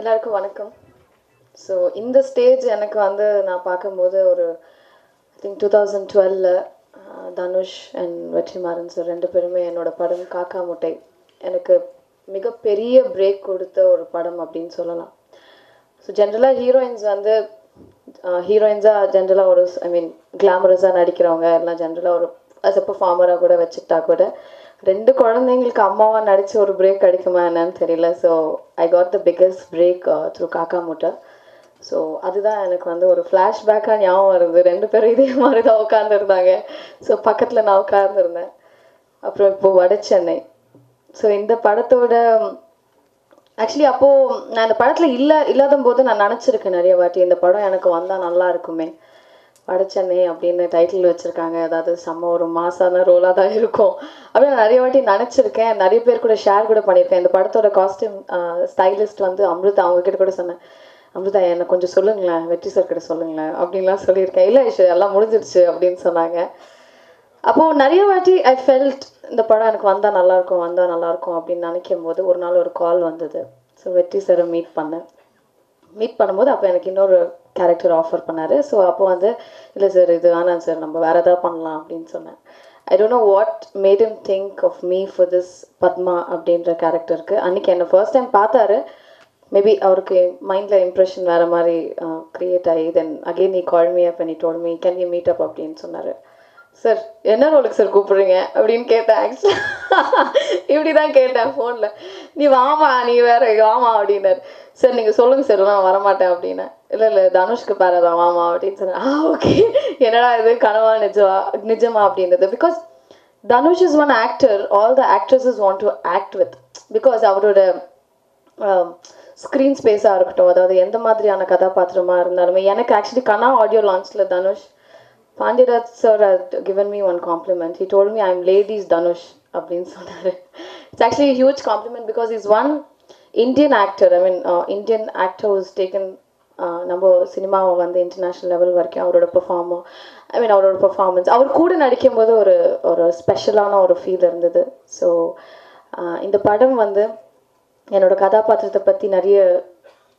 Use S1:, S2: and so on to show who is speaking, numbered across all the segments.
S1: எல்லாருக்கும் வணக்கம். ஸோ இந்த ஸ்டேஜ் எனக்கு வந்து நான் பார்க்கும்போது ஒரு ஐ திங்க் டூ தௌசண்ட் டுவெல்ல தனுஷ் அண்ட் வெற்றிமாறன் சார் ரெண்டு பேருமே என்னோட படம் காக்கா முட்டை எனக்கு மிகப்பெரிய பிரேக் கொடுத்த ஒரு படம் அப்படின்னு சொல்லலாம். ஸோ ஜென்ரலாக ஹீரோயின்ஸ் வந்து ஹீரோயின்ஸாக ஜென்ரலாக ஒரு ஐ மீன் கிளாமரஸாக நடிக்கிறவங்க எல்லாம் ஜென்ரலாக ஒரு அஸ் அ பர்ஃபார்மராக கூட வச்சுக்கிட்டா கூட ரெண்டு குழந்தைங்களுக்கு அம்மாவாக நடிச்சு ஒரு பிரேக் கிடைக்குமா என்னன்னு தெரியல. So I got the biggest break through Kaakka Muttai so அதுதான் எனக்கு வந்து ஒரு ஃப்ளாஷ்பேக்காக ஞாபகம் வருது. ரெண்டு பேரும் இதே மாதிரி தான் உட்காந்துருந்தாங்க ஸோ பக்கத்தில் நான் உட்காந்துருந்தேன் அப்புறம் இப்போ வட சென்னை. ஸோ இந்த படத்தோட ஆக்சுவலி அப்போது நான் இந்த படத்தில் இல்லை இல்லாத போது நான் நினச்சிருக்கேன் நிறைய வாட்டி. இந்த படம் எனக்கு வந்தால் நல்லா இருக்குமே. வடச்சென்னை அப்படின்னு டைட்டில் வச்சுருக்காங்க. அதாவது செம்ம ஒரு மாசான ரோலாக தான் இருக்கும். அப்படின்னு நான் நிறைய வாட்டி நினச்சிருக்கேன். நிறைய பேர் கூட ஷேர் கூட பண்ணியிருக்கேன். இந்த படத்தோட காஸ்டியூம் ஸ்டைலிஸ்ட் வந்து அமிர்தா அவங்கக்கிட்ட கூட சொன்னேன். அமிர்தா என்னை கொஞ்சம் சொல்லுங்களேன். வெற்றி சார் கிட்ட சொல்லுங்களேன். அப்படின்லாம் சொல்லியிருக்கேன். இல்லை இஷு எல்லாம் முடிஞ்சிருச்சு அப்படின்னு சொன்னாங்க. அப்போது நிறைய வாட்டி ஐ ஃபெல்ட் இந்த படம் எனக்கு வந்தால் நல்லாயிருக்கும் வந்தால் நல்லாயிருக்கும் அப்படின்னு நினைக்கும் போது ஒரு நாள் ஒரு கால் வந்தது. ஸோ வெற்றி சாரை மீட் பண்ணேன். மீட் பண்ணும்போது அப்போ எனக்கு இன்னொரு கேரக்டர் ஆஃபர் பண்ணார். ஸோ அப்போ வந்து இல்லை சார் இது வேணாம் சார் நம்ம வேறு எதாவது பண்ணலாம் அப்படின்னு சொன்னேன். I don't know what made him think of me for this Padma அப்படின்ற கேரக்டருக்கு அன்றைக்கி என்னை ஃபர்ஸ்ட் டைம் பார்த்தாரு. மேபி அவருக்கு மைண்டில் இம்ப்ரெஷன் வேறு மாதிரி uh, க்ரியேட் ஆகி தென் அகெயின் நீ கால் மீ அப் நீ told me can you meet up அப்படின்னு சொன்னார். சார் என்ன ரோலுக்கு சார் கூப்பிடுறீங்க? அப்படின்னு கேட்டேன் ஆக்சுவலாக இப்படி தான் கேட்டேன் ஃபோனில் நீ வாமா நீ வேற வாமா அப்படின்னாரு. சார் நீங்கள் சொல்லுங்கள் சார் நான் வரமாட்டேன் அப்படின்னேன் இல்லை இல்லை தனுஷ்க்கு பேரை தான் வாமா அப்படின்னு சொன்னேன். ஆ ஓகே என்னடா இது கனவா நிஜமா நிஜமா அப்படின்றது? Because Dhanush is one actor all the actresses want to act with because அவரோட um, ஸ்க்ரீன் ஸ்பேஸாக இருக்கட்டும் அதாவது எந்த மாதிரியான கதாபாத்திரமாக இருந்தாலுமே எனக்கு actually Kanaa audio லான்ச்சில் Dhanush Pandiraj sir had given me one compliment he told me I am ladies Dhanush அப்படின்னு சொன்னார். It's actually huge compliment because is one Indian actor I mean Indian actor was taken நம்ம சினிமாவை வந்து international level வரைக்கும் அவரோட பெர்ஃபார்மோ ஐ மீன் அவரோட performance அவர் கூட நடிக்கும் போது ஒரு ஒரு ஸ்பெஷலான ஒரு ஃபீல் இருந்தது. ஸோ uh, இந்த படம் வந்து என்னோட கதாபாத்திரத்தை பற்றி நிறைய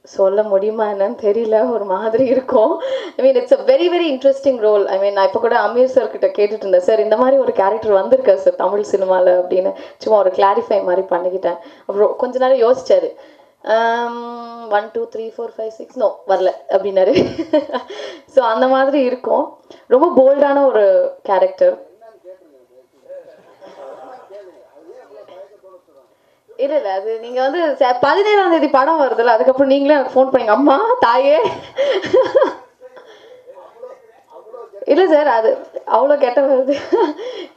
S1: சொல்ல முடியுமா என்னன்னு தெரியல ஒரு மாதிரி இருக்கும். I mean it's a very very interesting role I mean நான் இப்போ கூட அமீர் சார் கிட்ட கேட்டுட்டு இருந்தேன். சார் இந்த மாதிரி ஒரு கேரக்டர் வந்திருக்கா சார் தமிழ் சினிமாவில் அப்படின்னு? சும்மா ஒரு கிளாரிஃபை மாதிரி பண்ணிக்கிட்டேன். அப்புறம் கொஞ்ச நேரம் யோசிச்சாரு. One two three four five six no வரல அப்படின்னாரு. ஸோ அந்த மாதிரி இருக்கும். ரொம்ப போல்டான ஒரு கேரக்டர் இல்ல இல்ல அது நீங்க வந்து பதினேழாம் தேதி படம் வருதுல்ல அதுக்கப்புறம் நீங்களே எனக்கு ஃபோன் பண்ணீங்க. அம்மா தாயே. இல்ல சார் அது அவ்வளோ கெட்ட வருது.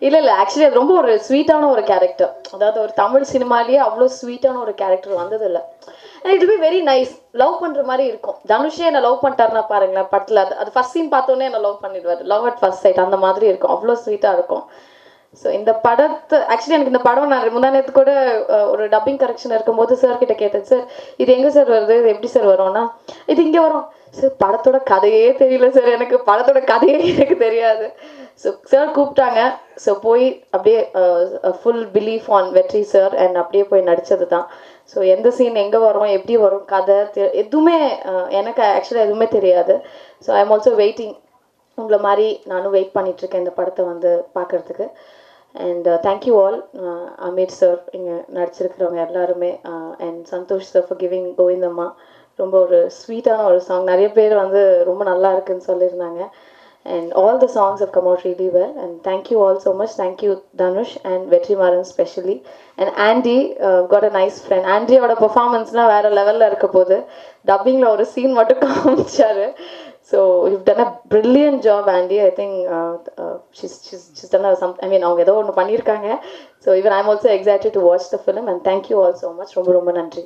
S1: இல்ல இல்ல ஆக்சுவலி அது ரொம்ப ஒரு ஸ்வீட்டான ஒரு கேரக்டர் அதாவது ஒரு தமிழ் சினிமாலேயே அவ்வளோ ஸ்வீட்டான ஒரு கேரக்டர் வந்தது இல்லை it be very nice love பண்ணுற மாதிரி இருக்கும். தனுஷே என்ன லவ் பண்ணிட்டாருன்னா பாருங்களேன் படத்தில். அது அது ஃபர்ஸ்ட் சீன் பார்த்தோன்னே என்ன லவ் பண்ணிடுவார். லவ் அட் ஃபர்ஸ்ட் சைட் அந்த மாதிரி இருக்கும். அவ்வளோ ஸ்வீட்டாக இருக்கும். ஸோ இந்த படத்தை ஆக்சுவலி எனக்கு இந்த படம் நான் முந்தா நேரத்து கூட ஒரு டப்பிங் கரெக்ஷன் இருக்கும்போது சார் கிட்ட கேட்டேன். சார் இது எங்கே சார் வருது? இது எப்படி சார் வரும்னா இது இங்கே வரும். சார் படத்தோட கதையே தெரியல சார் எனக்கு படத்தோட கதையே எனக்கு தெரியாது. ஸோ சார் கூப்பிட்டாங்க. ஸோ போய் அப்படியே full belief on Vetri sir and அப்படியே போய் நடித்தது தான். ஸோ எந்த சீன் எங்கே வரும்? எப்படி வரும்? கதை எதுவுமே எனக்கு ஆக்சுவலாக எதுவுமே தெரியாது. So I am also waiting உங்களை மாதிரி நானும் வெயிட் பண்ணிகிட்ருக்கேன் இந்த படத்தை வந்து பார்க்குறதுக்கு. And thank you all Ameer sir இங்கே நடிச்சிருக்கிறவங்க எல்லாருமே uh, and Santhosh sir for giving Govindamma ரொம்ப ஒரு ஸ்வீட்டான ஒரு சாங் நிறைய பேர் வந்து ரொம்ப நல்லா இருக்குன்னு சொல்லியிருந்தாங்க. And all the songs have come out really well and thank you all so much thank you Dhanush and Vetrimaaran specially and Andy got a nice friend ஆண்டியோட பெர்ஃபார்மன்ஸ்லாம் வேறு லெவலில் இருக்க போது டப்பிங்கில் ஒரு சீன் மட்டும் காமிச்சாரு. So you done a brilliant job Andy I think she's she's she's done some I mean அவங்க ஏதோ ஒன்று பண்ணியிருக்காங்க. ஸோ இவன் I'm also excited to watch the film and thank you all so much ரொம்ப ரொம்ப நன்றி.